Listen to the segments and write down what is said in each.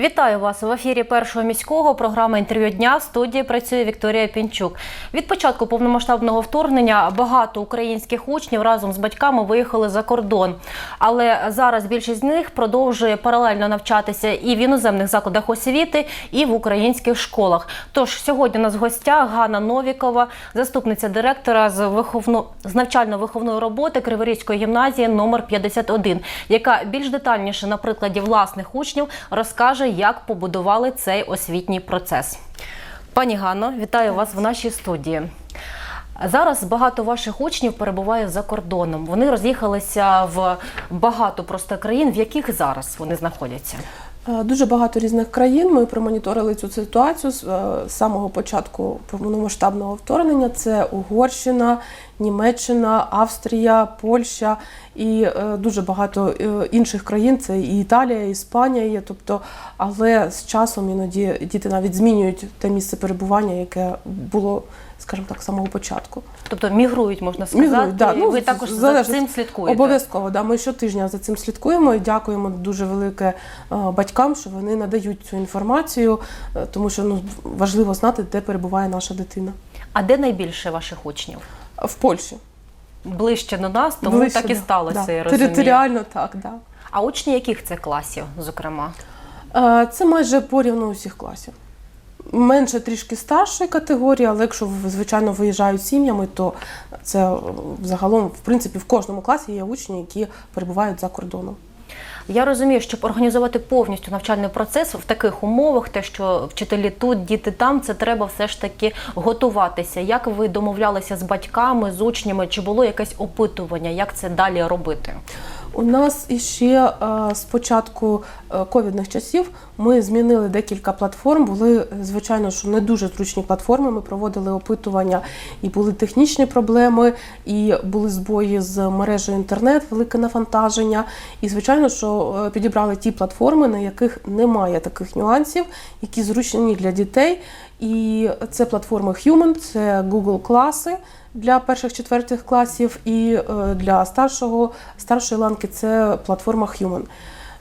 Вітаю вас в ефірі першого міського програми інтерв'ю дня. В студії працює Вікторія Пінчук. Від початку повномасштабного вторгнення багато українських учнів разом з батьками виїхали за кордон. Але зараз більшість з них продовжує паралельно навчатися і в іноземних закладах освіти, і в українських школах. Тож сьогодні у нас в гостях Ганна Новікова, заступниця директора з виховно з навчально-виховної роботи Криворізької гімназії номер 51, яка більш детальніше на прикладі власних учнів розкаже, як побудували цей освітній процес. Пані Ганно, вітаю вас в нашій студії. Зараз багато ваших учнів перебуває за кордоном. Вони роз'їхалися в багато просто країн, в яких зараз вони знаходяться. Е, Дуже багато різних країн. Ми промоніторили цю ситуацію з е, самого початку повномасштабного вторгнення. Це Угорщина, Німеччина, Австрія, Польща і е, дуже багато інших країн. Це і Італія, і Іспанія є. Тобто, але з часом іноді діти навіть змінюють те місце перебування, яке було, скажімо так, самого початку. Тобто мігрують, можна сказати. Мігрують, да. Ну, Ви також за цим слідкуєте. Обов'язково, да. Ми щотижня за цим слідкуємо і дякуємо дуже велике е, батькам, що вони надають цю інформацію, е, тому що ну важливо знати, де перебуває наша дитина. А де найбільше ваших учнів? В Польщі. Ближче до нас, тому Ближче, так і сталося. Да. Я розумію. Територіально так, да. А учні яких це класів, зокрема? Е, Це майже порівну усіх класів. Менше трішки старшої категорії, але якщо звичайно виїжджають сім'ями, то це е, загалом, в принципі, в кожному класі є учні, які перебувають за кордоном. Я розумію, щоб організувати повністю навчальний процес в таких умовах, те, що вчителі тут, діти там, це треба все ж таки готуватися. Як ви домовлялися з батьками, з учнями? Чи було якесь опитування? Як це далі робити? У нас іще е, з початку е, ковідних часів ми змінили декілька платформ. Були, звичайно, що не дуже зручні платформи. Ми проводили опитування, і були технічні проблеми, і були збої з мережею інтернет, велике навантаження. І звичайно, що е, підібрали ті платформи, на яких немає таких нюансів, які зручні для дітей. І це платформи Human, це Google класи для перших четвертих класів, і е, для старшого старшої ланки це платформа Human.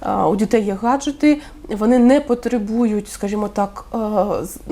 Е, У дітей є гаджети, вони не потребують, скажімо так, е,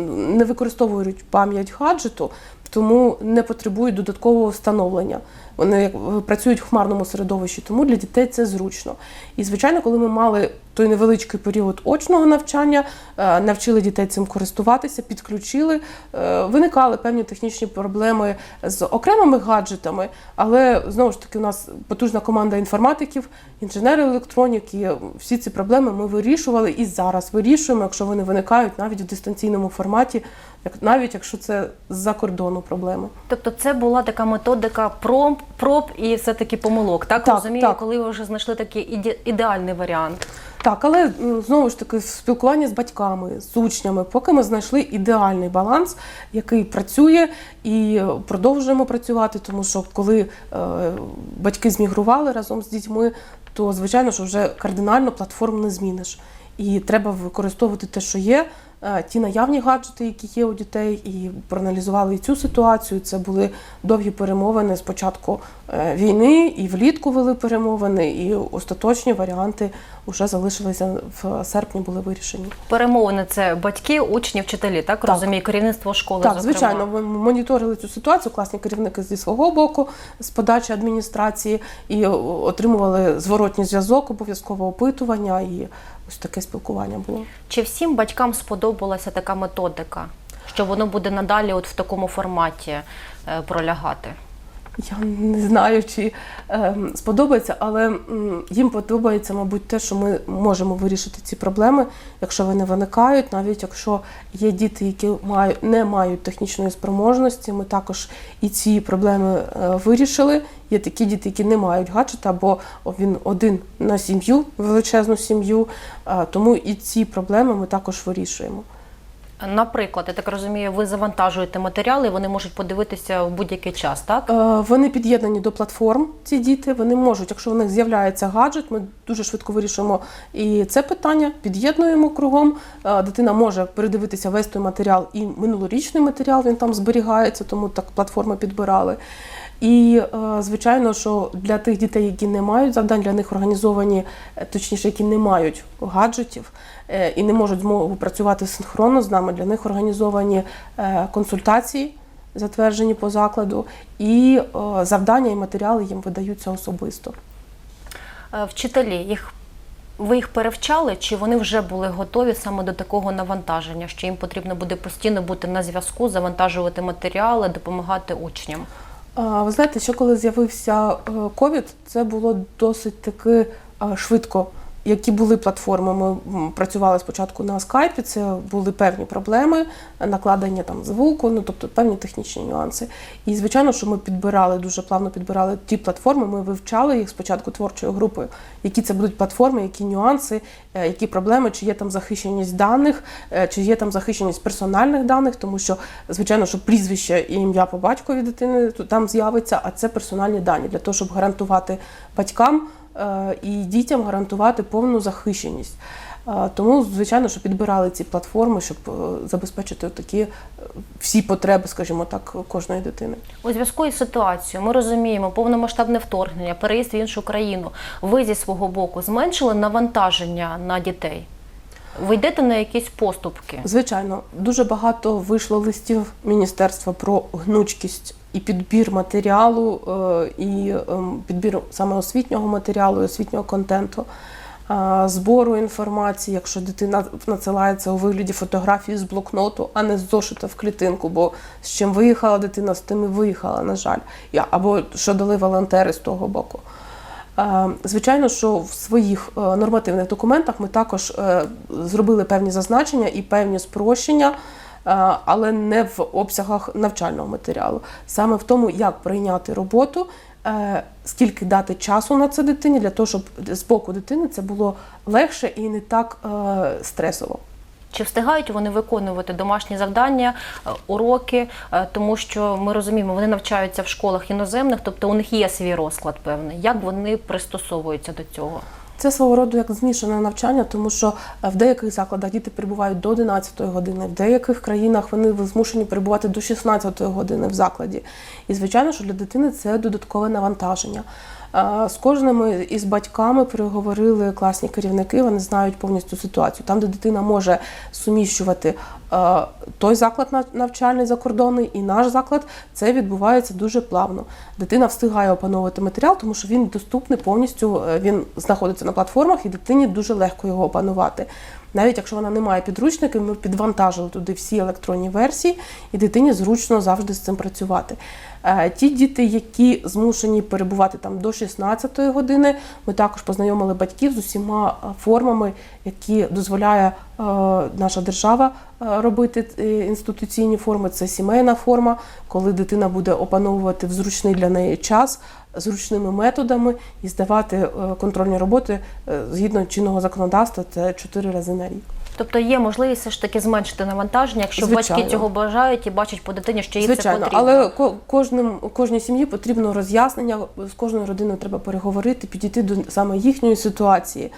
не використовують пам'ять гаджету, тому не потребують додаткового встановлення. Вони працюють в хмарному середовищі, тому для дітей це зручно. І звичайно, коли ми мали той невеличкий період очного навчання, е, навчили дітей цим користуватися, підключили. е, Виникали певні технічні проблеми з окремими гаджетами, але знову ж таки у нас потужна команда інформатиків, інженерів електронік, і всі ці проблеми ми вирішували і зараз вирішуємо, якщо вони виникають навіть в дистанційному форматі, як навіть якщо це з-за кордону проблеми. Тобто, це була така методика проб, проб і все-таки помилок. Так, Так, розумію, так. коли ви вже знайшли такий іде- ідеальний варіант. Так, але знову ж таки в спілкуванні з батьками, з учнями, поки ми знайшли ідеальний баланс, який працює, і продовжуємо працювати, тому що коли е, батьки змігрували разом з дітьми, то звичайно, що вже кардинально платформ не зміниш. І треба використовувати те, що є. е, Ті наявні гаджети, які є у дітей, і проаналізували і цю ситуацію. Це були довгі перемовини спочатку війни, і влітку вели перемовини, і остаточні варіанти вже залишилися в серпні, були вирішені. Перемовини це батьки, учні, вчителі, так, Так. розумію, керівництво школи. Так, зокрема. звичайно, ми моніторили цю ситуацію, класні керівники зі свого боку, з подачі адміністрації, і отримували зворотній зв'язок, обов'язково опитування, і ось таке спілкування було. Чи всім батькам сподобалася така методика, що воно буде надалі, от в такому форматі е, пролягати? Я не знаю, чи ем, сподобається, але їм подобається, мабуть, те, що ми можемо вирішити ці проблеми, якщо вони виникають, навіть якщо є діти, які мають, не мають технічної спроможності, ми також і ці проблеми е, вирішили. Є такі діти, які не мають гаджета, бо він один на сім'ю, величезну сім'ю. е, Тому і ці проблеми ми також вирішуємо. Наприклад, я так розумію, ви завантажуєте матеріали, вони можуть подивитися в будь-який час, так? Е, Вони під'єднані до платформ, ці діти. Вони можуть, якщо в них з'являється гаджет, ми дуже швидко вирішуємо і це питання, під'єднуємо кругом. Е, Дитина може передивитися весь той матеріал і минулорічний матеріал він там зберігається, тому так платформи підбирали. І е, звичайно, що для тих дітей, які не мають завдань, для них організовані, е, точніше, які не мають гаджетів е, і не можуть змогу працювати синхронно з нами, для них організовані консультації, затверджені по закладу, і завдання і матеріали їм видаються особисто. Вчителі їх. Ви їх перевчали, чи вони вже були готові саме до такого навантаження, що їм потрібно буде постійно бути на зв'язку, завантажувати матеріали, допомагати учням? Ви знаєте, що коли з'явився е, ковід, це було досить таки е, швидко. Які були платформи, ми працювали спочатку на скайпі, це були певні проблеми, накладення там звуку, ну тобто певні технічні нюанси. І звичайно, що ми підбирали дуже плавно підбирали ті платформи. Ми вивчали їх спочатку творчою групою, які це будуть платформи, які нюанси, е, які проблеми, чи є там захищеність даних, е, чи є там захищеність персональних даних, тому що звичайно, що прізвище і ім'я по батькові дитини там з'явиться, а це персональні дані для того, щоб гарантувати батькам і дітям гарантувати повну захищеність. Е, Тому, звичайно, що підбирали ці платформи, щоб е, забезпечити такі е, всі потреби, скажімо так, кожної дитини. У зв'язку із ситуацією ми розуміємо повномасштабне вторгнення, переїзд в іншу країну. Ви зі свого боку зменшили навантаження на дітей? Ви йдете на якісь поступки? Звичайно, дуже багато вийшло листів міністерства про гнучкість і підбір матеріалу, е, і ем, підбір саме освітнього матеріалу, і освітнього контенту, е, збору інформації, якщо дитина надсилається у вигляді фотографії з блокноту, а не з зошита в клітинку, бо з чим виїхала дитина, з тим і виїхала, на жаль, або що дали волонтери з того боку. Звичайно, що в своїх е, нормативних документах ми також е, зробили певні зазначення і певні спрощення, е, але не в обсягах навчального матеріалу. Саме в тому, як прийняти роботу, скільки дати часу на це дитині, для того, щоб з боку дитини це було легше і не так стресово. Чи встигають вони виконувати домашні завдання, е, уроки, Е, тому що ми розуміємо, вони навчаються в школах іноземних, тобто у них є свій розклад певний. Як вони пристосовуються до цього? Це свого роду як змішане навчання, тому що е, в деяких закладах діти перебувають до 11 години, в деяких країнах вони змушені перебувати до 16 години в закладі. І звичайно, що для дитини це додаткове навантаження. Е, З кожними із батьками переговорили класні керівники, вони знають повністю ситуацію. Там, де дитина може суміщувати е, той заклад нав- навчальний закордонний і наш заклад, це відбувається дуже плавно. Дитина встигає опановувати матеріал, тому що він доступний повністю, е, він знаходиться на платформах, і дитині дуже легко його опанувати. Навіть якщо вона не має підручників, ми підвантажили туди всі електронні версії, і дитині зручно завжди з цим працювати. Е, Ті діти, які змушені перебувати там до 16-ї години, ми також познайомили батьків з усіма е, формами, які дозволяє е, наша держава робити інституційні форми. Це сімейна форма, коли дитина буде опановувати в зручний для неї час зручними методами і здавати е, контрольні роботи е, згідно чинного законодавства. Це 4 рази на рік. Тобто є можливість все ж таки зменшити навантаження, якщо Звичайно. батьки цього бажають і бачать по дитині, що їй це потрібно. але ко- кожним кожній сім'ї потрібно роз'яснення. З кожною родиною треба переговорити, підійти до саме їхньої ситуації.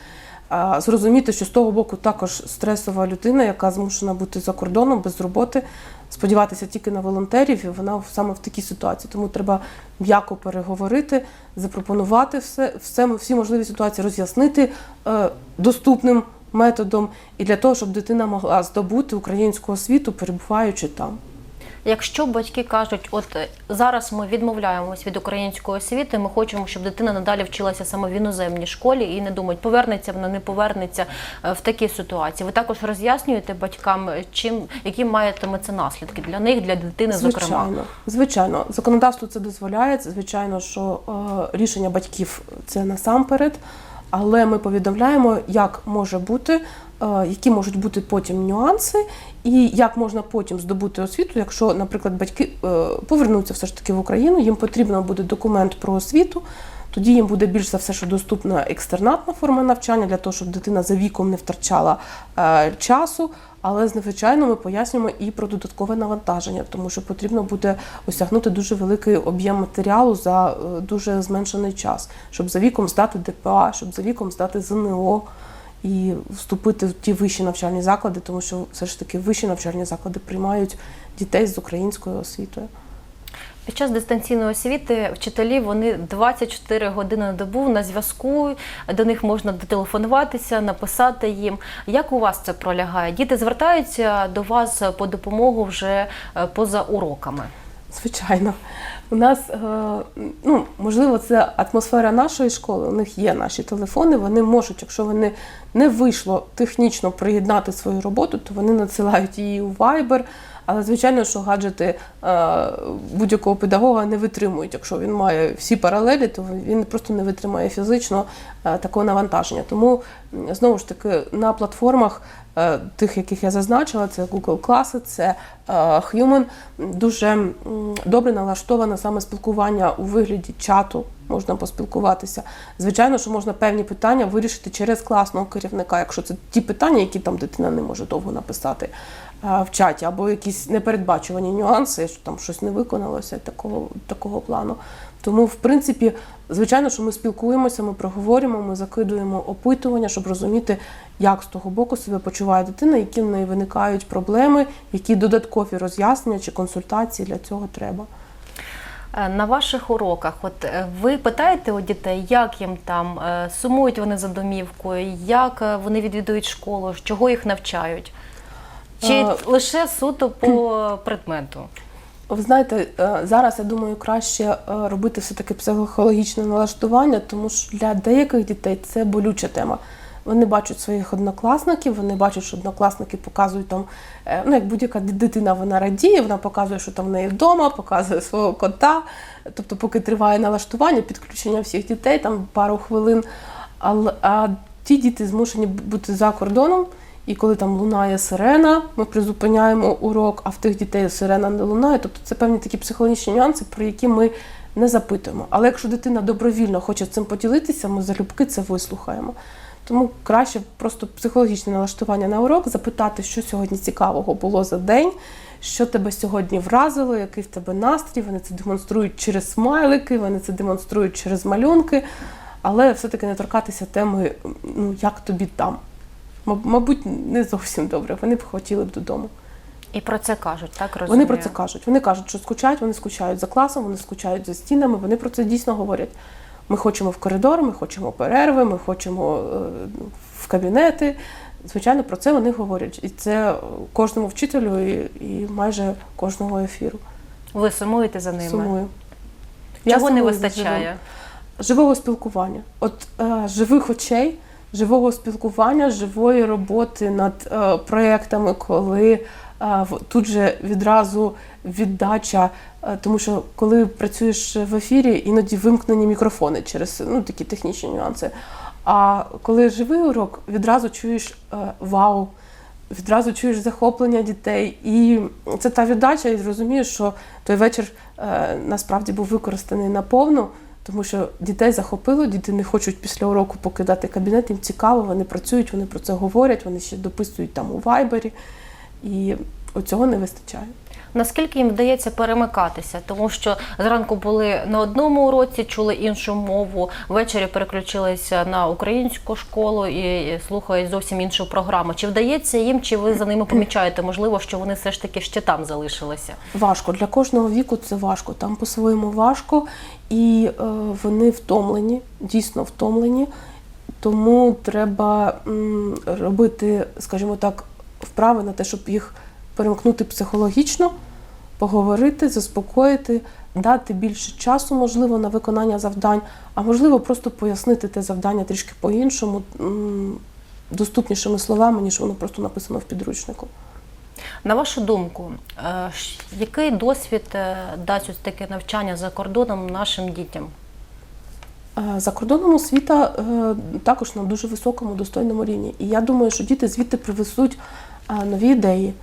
Зрозуміти, що з того боку також стресова людина, яка змушена бути за кордоном без роботи, сподіватися тільки на волонтерів, і вона саме в такій ситуації. Тому треба м'яко переговорити, запропонувати все, все всі можливі ситуації, роз'яснити е, доступним методом, і для того, щоб дитина могла здобути українську освіту, перебуваючи там. Якщо батьки кажуть, от е, зараз ми відмовляємось від української освіти, ми хочемо, щоб дитина надалі вчилася саме в іноземній школі і не думають, повернеться вона, не повернеться е, в такій ситуації. Ви також роз'яснюєте батькам, е, чим які матиме це наслідки для них, для дитини, зокрема. Звичайно, звичайно, законодавство це дозволяє. Звичайно, що е, рішення батьків це насамперед, але ми повідомляємо, як може бути, е, які можуть бути потім нюанси, і як можна потім здобути освіту, якщо, наприклад, батьки е, повернуться все ж таки в Україну, їм потрібно буде документ про освіту. Тоді їм буде більш за все, що доступна екстернатна форма навчання для того, щоб дитина за віком не втрачала е, часу. Але звичайно ми пояснюємо і про додаткове навантаження, тому що потрібно буде осягнути дуже великий об'єм матеріалу за е, дуже зменшений час, щоб за віком здати ДПА, щоб за віком здати ЗНО і вступити в ті вищі навчальні заклади, тому що все ж таки вищі навчальні заклади приймають дітей з українською освітою. Під час дистанційної освіти вчителі вони 24 години на добу на зв'язку. До них можна дотелефонуватися, написати їм. Як у вас це пролягає? Діти звертаються до вас по допомогу вже е, поза уроками. Звичайно, у нас е, ну можливо, це атмосфера нашої школи. У них є наші телефони. Вони можуть, якщо вони не вийшло технічно приєднати свою роботу, то вони надсилають її у Viber. Але звичайно, що гаджети е, будь-якого педагога не витримують. Якщо він має всі паралелі, то він просто не витримає фізично е, такого навантаження. Тому знову ж таки на платформах е, тих, яких я зазначила, це Google класи, це Human, дуже добре налаштоване саме спілкування у вигляді чату. Можна поспілкуватися. Звичайно, що можна певні питання вирішити через класного керівника, якщо це ті питання, які там дитина не може довго написати в чаті, або якісь непередбачувані нюанси, що там щось не виконалося такого, такого плану. Тому, в принципі, звичайно, що ми спілкуємося, ми проговорюємо, ми закидуємо опитування, щоб розуміти, як з того боку себе почуває дитина, які в неї виникають проблеми, які додаткові роз'яснення чи консультації для цього треба. Е, На ваших уроках, от е, ви питаєте у дітей, як їм там е, сумують вони за домівкою, як е, вони відвідують школу, чого їх навчають? Чи Е, лише суто по предмету? Ви знаєте, е, зараз я думаю, краще е, робити все-таки психологічне налаштування, тому що для деяких дітей це болюча тема. Вони бачать своїх однокласників, вони бачать, що однокласники показують там, е, ну як будь-яка дитина, вона радіє, вона показує, що там в неї вдома, показує свого кота. Тобто, поки триває налаштування, підключення всіх дітей, там пару хвилин. Але а ті діти змушені бути за кордоном. І коли там лунає сирена, ми призупиняємо урок, а в тих дітей сирена не лунає. Тобто це певні такі психологічні нюанси, про які ми не запитуємо. Але якщо дитина добровільно хоче цим поділитися, ми залюбки це вислухаємо. Тому краще просто психологічне налаштування на урок, запитати, що сьогодні цікавого було за день, що тебе сьогодні вразило, який в тебе настрій. Вони це демонструють через смайлики, вони це демонструють через малюнки, але все-таки не торкатися теми, ну як тобі там. Маб- Мабуть, не зовсім добре. Вони б хотіли б додому. І про це кажуть, так розумію? Вони про це кажуть. Вони кажуть, що скучають, вони скучають за класом, вони скучають за стінами. Вони про це дійсно говорять. Ми хочемо в коридор, ми хочемо перерви, ми хочемо е, в кабінети. Звичайно, про це вони говорять. І це кожному вчителю і, і майже кожного ефіру. Ви сумуєте за ними? Сумую. Чого не сумую за вистачає? живого спілкування. От е, живих очей, живого спілкування, живої роботи над е, проєктами, коли е, тут же відразу віддача, е, тому що коли працюєш в ефірі, іноді вимкнені мікрофони через ну, такі технічні нюанси. А коли живий урок, відразу чуєш вау. Відразу чуєш захоплення дітей, і це та віддача, і розумієш, що той вечір насправді був використаний наповну, тому що дітей захопило, діти не хочуть після уроку покидати кабінет, їм цікаво, вони працюють, вони про це говорять, вони ще дописують там у вайбері, і оцього не вистачає. Наскільки їм вдається перемикатися? Тому що зранку були на одному уроці, чули іншу мову, ввечері переключилися на українську школу і слухають зовсім іншу програму. Чи вдається їм, чи ви за ними помічаєте, можливо, що вони все ж таки ще там залишилися? Важко для кожного віку це важко. Там по-своєму важко, і е, вони втомлені, дійсно втомлені. Тому треба м, робити, скажімо так, вправи на те, щоб їх перемкнути психологічно, поговорити, заспокоїти, дати більше часу, можливо, на виконання завдань, а можливо, просто пояснити те завдання трішки по-іншому, доступнішими словами, ніж воно просто написано в підручнику. На вашу думку, е, який досвід е, дасть ось таке навчання за кордоном нашим дітям? Е, За кордоном освіта також на дуже високому достойному рівні. І я думаю, що діти звідти привезуть нові ідеї,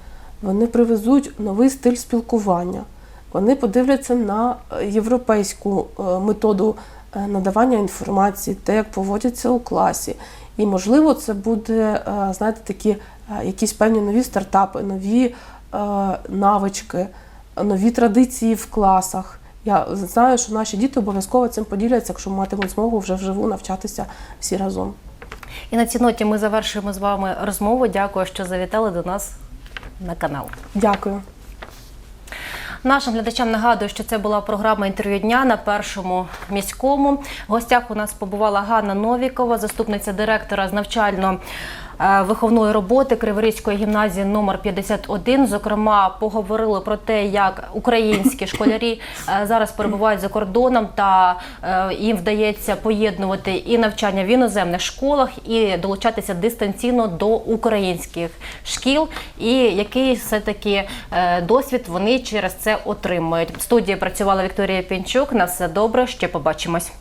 вони привезуть новий стиль спілкування, вони подивляться на е, європейську е, методу е, надавання інформації, те, як поводяться у класі. І, можливо, це буде, знаєте, такі якісь певні нові стартапи, нові навички, нові традиції в класах. Я знаю, що наші діти обов'язково цим поділяться, якщо матимуть змогу вже вживу навчатися всі разом. І на цій ноті ми завершуємо з вами розмову. Дякую, що завітали до нас на канал. Дякую. Нашим глядачам нагадую, що це була програма інтерв'ю дня на першому міському. В гостях у нас побувала Ганна Новікова, заступниця директора з навчально. Е, Виховної роботи Криворізької гімназії номер 51. Зокрема, поговорили про те, як українські школярі е, зараз перебувають за кордоном, та е, їм вдається поєднувати і навчання в іноземних школах, і долучатися дистанційно до українських шкіл. І який все таки досвід вони через це отримують. В студії працювала Вікторія Пінчук. На все добре. Ще побачимось.